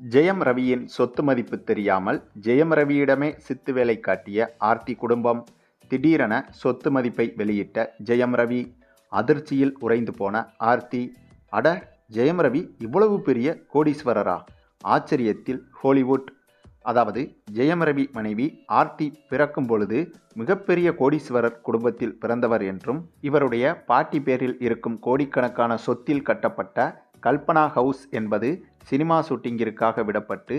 ஜெயம் ரவியின் சொத்து மதிப்பு தெரியாமல் ஜெயம் ரவியிடமே சித்து வேலை காட்டிய ஆர்த்தி குடும்பம் திடீரென சொத்து மதிப்பை வெளியிட்ட ஜெயம் ரவி. அதிர்ச்சியில் உறைந்து போன ஆர்த்தி அட ஜெயம் ரவி இவ்வளவு பெரிய கோடீஸ்வரரா? ஆச்சரியத்தில் ஹாலிவுட். அதாவது ஜெயம் ரவி மனைவி ஆர்த்தி பிறக்கும் பொழுது மிகப்பெரிய கோடீஸ்வரர் குடும்பத்தில் பிறந்தவர் என்றும் இவருடைய பாட்டி பேரில் இருக்கும் கோடிக்கணக்கான சொத்தில் கட்டப்பட்ட கல்பனா ஹவுஸ் என்பது சினிமா ஷூட்டிங்கிற்காக விடப்பட்டு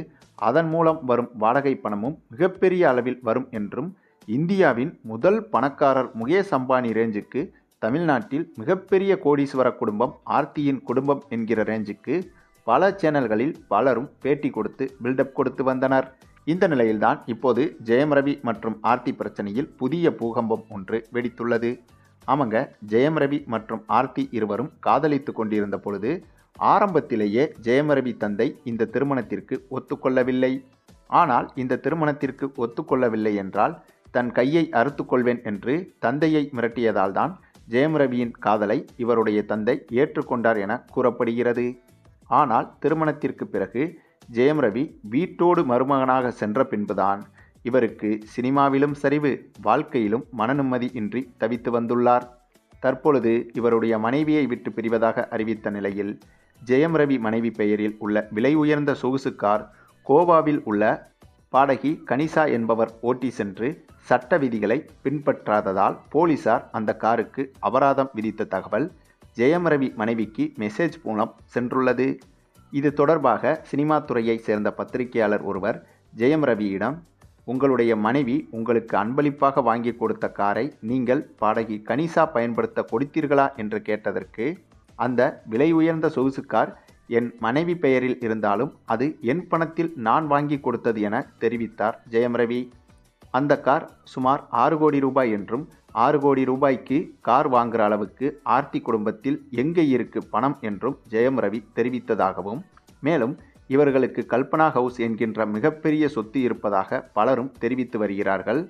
அதன் மூலம் வரும் வாடகை பணமும் மிகப்பெரிய அளவில் வரும் என்றும் இந்தியாவின் முதல் பணக்காரர் முகேஷ் அம்பானி ரேஞ்சுக்கு தமிழ்நாட்டில் மிகப்பெரிய கோடீஸ்வர குடும்பம் ஆர்த்தியின் குடும்பம் என்கிற ரேஞ்சுக்கு பல சேனல்களில் பலரும் பேட்டி கொடுத்து பில்டப் கொடுத்து வந்தனர். இந்த நிலையில்தான் இப்போது ஜெயம் ரவி மற்றும் ஆர்த்தி பிரச்சனையில் புதிய பூகம்பம் ஒன்று வெடித்துள்ளது. ஆமாங்க ஜெயம் ரவி மற்றும் ஆர்த்தி இருவரும் காதலித்து கொண்டிருந்த பொழுது ஆரம்பத்திலேயே ஜெயம் ரவி தந்தை இந்த திருமணத்திற்கு ஒத்துக்கொள்ளவில்லை. ஆனால் இந்த திருமணத்திற்கு ஒத்துக்கொள்ளவில்லை என்றால் தன் கையை அறுத்துக்கொள்வேன் என்று தந்தையை மிரட்டியதால் தான் ஜெயம் ரவியின் காதலை இவருடைய தந்தை ஏற்றுக்கொண்டார் என கூறப்படுகிறது. ஆனால் திருமணத்திற்கு பிறகு ஜெயம் ரவி வீட்டோடு மருமகனாக சென்ற பின்புதான் இவருக்கு சினிமாவிலும் சரிவு வாழ்க்கையிலும் மனநிம்மதி இன்றி தவித்து வந்துள்ளார். தற்பொழுது இவருடைய மனைவியை விட்டு பிரிவதாக அறிவித்த நிலையில் ஜெயம் ரவி மனைவி பெயரில் உள்ள விலை உயர்ந்த சொகுசு கார் கோவாவில் உள்ள பாடகி கனிஷா என்பவர் ஓட்டி சென்று சட்ட விதிகளை பின்பற்றாததால் போலீசார் அந்த காருக்கு அபராதம் விதித்த தகவல் ஜெயம் ரவி மனைவிக்கு மெசேஜ் மூலம் சென்றுள்ளது. இது தொடர்பாக சினிமா துறையைச் சேர்ந்த பத்திரிகையாளர் ஒருவர் ஜெயம் ரவியிடம் உங்களுடைய மனைவி உங்களுக்கு அன்பளிப்பாக வாங்கி கொடுத்த காரை நீங்கள் பாடகி கனிஷா பயன்படுத்த கொடுத்தீர்களா? என்று கேட்டதற்கு அந்த விலை உயர்ந்த சொகுசு கார் என் மனைவி பெயரில் இருந்தாலும் அது என் பணத்தில் நான் வாங்கி கொடுத்தது என தெரிவித்தார் ஜெயம் ரவி அந்த கார் சுமார் ஆறு கோடி ரூபாய் என்றும் ஆறு கோடி ரூபாய்க்கு கார் வாங்குற அளவுக்கு ஆர்த்தி குடும்பத்தில் எங்கே இருக்கு பணம் என்றும் ஜெயம் ரவி தெரிவித்ததாகவும் மேலும் இவர்களுக்கு கல்பனா ஹவுஸ் என்கின்ற மிகப்பெரிய சொத்து இருப்பதாக பலரும் தெரிவித்து வருகிறார்கள்.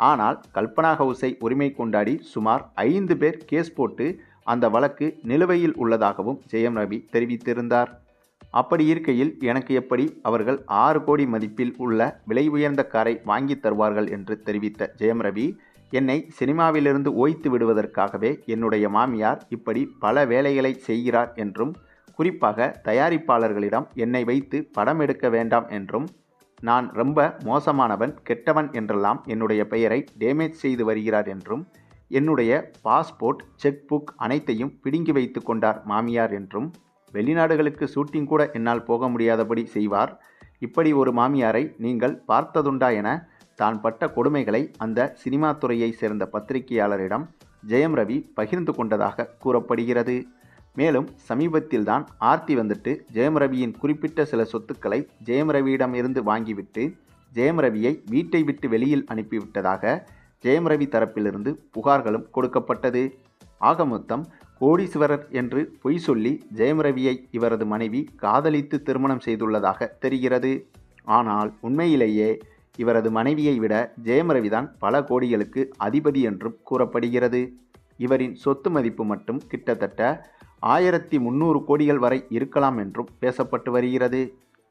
ஆனால் கல்பனா ஹவுஸை உரிமை கொண்டாடி சுமார் ஐந்து பேர் கேஸ் போட்டு அந்த வழக்கு நிலுவையில் உள்ளதாகவும் ஜெயம் ரவி தெரிவித்திருந்தார். அப்படி இருக்கையில் எனக்கு எப்படி அவர்கள் ஆறு கோடி மதிப்பில் உள்ள விலை உயர்ந்த காரை வாங்கி தருவார்கள் என்று தெரிவித்த ஜெயம் ரவி என்னை சினிமாவிலிருந்து ஓய்த்து விடுவதற்காகவே என்னுடைய மாமியார் இப்படி பல வேலைகளை செய்கிறார் என்றும் குறிப்பாக தயாரிப்பாளர்களிடம் என்னை வைத்து படம் எடுக்க வேண்டாம் என்றும் நான் ரொம்ப மோசமானவன் கெட்டவன் என்றெல்லாம் என்னுடைய பெயரை டேமேஜ் செய்து வருகிறார் என்றும் என்னுடைய பாஸ்போர்ட் செக் புக் அனைத்தையும் பிடுங்கி வைத்து கொண்டார் மாமியார் என்றும் வெளிநாடுகளுக்கு ஷூட்டிங் கூட என்னால் போக முடியாதபடி செய்வார். இப்படி ஒரு மாமியாரை நீங்கள் பார்த்ததுண்டா என தான் பட்ட கொடுமைகளை அந்த சினிமா துறையைச் சேர்ந்த பத்திரிகையாளரிடம் ஜெயம் ரவி பகிர்ந்து கொண்டதாக கூறப்படுகிறது. மேலும் சமீபத்தில்தான் ஆர்த்தி வந்துட்டு ஜெயம் ரவியின் குறிப்பிட்ட சில சொத்துக்களை ஜெயம் ரவியிடம் இருந்து வாங்கிவிட்டு ஜெயம் ரவியை வீட்டை விட்டு வெளியில் அனுப்பிவிட்டதாக ஜெயம் ரவி தரப்பிலிருந்து புகார்களும் கொடுக்கப்பட்டது. ஆக மொத்தம் கோடீஸ்வரர் என்று பொய் சொல்லி ஜெயம் ரவியை இவரது மனைவி காதலித்து திருமணம் செய்துள்ளதாக தெரிகிறது. ஆனால் உண்மையிலேயே இவரது மனைவியை விட ஜெயம் ரவிதான் பல கோடிகளுக்கு அதிபதி என்றும் கூறப்படுகிறது. இவரின் சொத்து மதிப்பு மட்டும் கிட்டத்தட்ட ஆயிரத்தி முந்நூறு கோடிகள் வரை இருக்கலாம் என்றும் பேசப்பட்டு வருகிறது.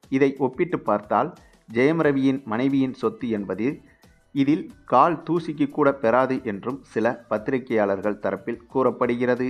இதை ஒப்பிட்டு பார்த்தால் ஜெயம் ரவியின் மனைவியின் சொத்து என்பது இதில் கால் தூசிக்கு கூட பெறாது என்றும் சில பத்திரிகையாளர்கள் தரப்பில் கூறப்படுகிறது.